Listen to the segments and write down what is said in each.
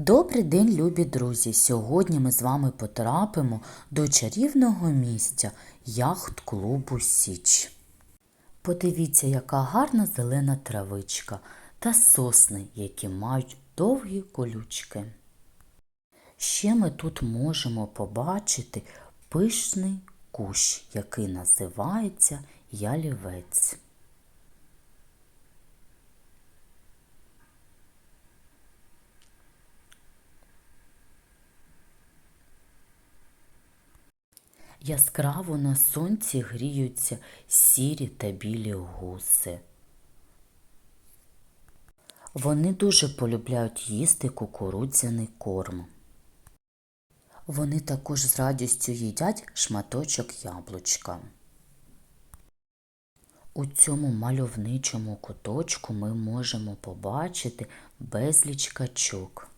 Добрий день, любі друзі! Сьогодні ми з вами потрапимо до чарівного місця яхт-клубу Січ. Подивіться, яка гарна зелена травичка та сосни, які мають довгі колючки. Ще ми тут можемо побачити пишний кущ, який називається ялівець. Яскраво на сонці гріються сірі та білі гуси. Вони дуже полюбляють їсти кукурудзяний корм. Вони також з радістю їдять шматочок яблучка. У цьому мальовничому куточку ми можемо побачити безліч качок.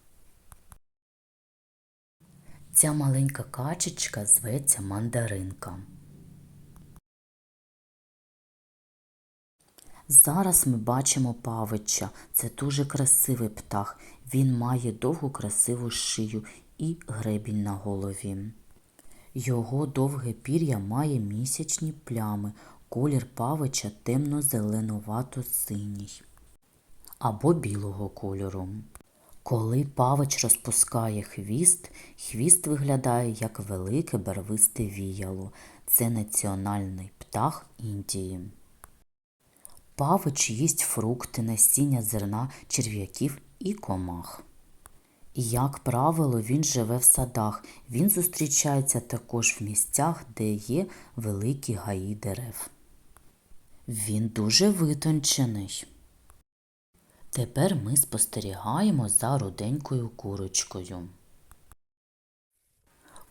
Ця маленька качечка зветься мандаринка. Зараз ми бачимо павича. Це дуже красивий птах. Він має довгу красиву шию і гребінь на голові. Його довге пір'я має місячні плями. Колір павича темно-зеленувато-синій або білого кольору. Коли павич розпускає хвіст, хвіст виглядає як велике барвисте віяло. Це національний птах Індії. Павич їсть фрукти, насіння зерна, черв'яків і комах. Як правило, він живе в садах. Він зустрічається також в місцях, де є великі гаї дерев. Він дуже витончений. Тепер ми спостерігаємо за руденькою курочкою.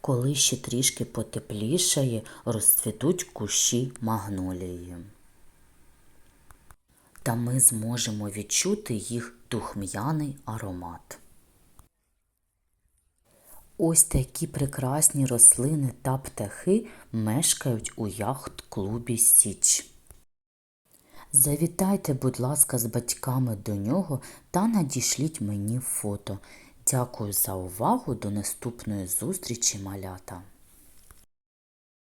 Коли ще трішки потеплішає, розцвітуть кущі магнолії. Та ми зможемо відчути їх духм'яний аромат. Ось такі прекрасні рослини та птахи мешкають у яхт-клубі Січ. Завітайте, будь ласка, з батьками до нього та надішліть мені фото. Дякую за увагу. До наступної зустрічі, малята!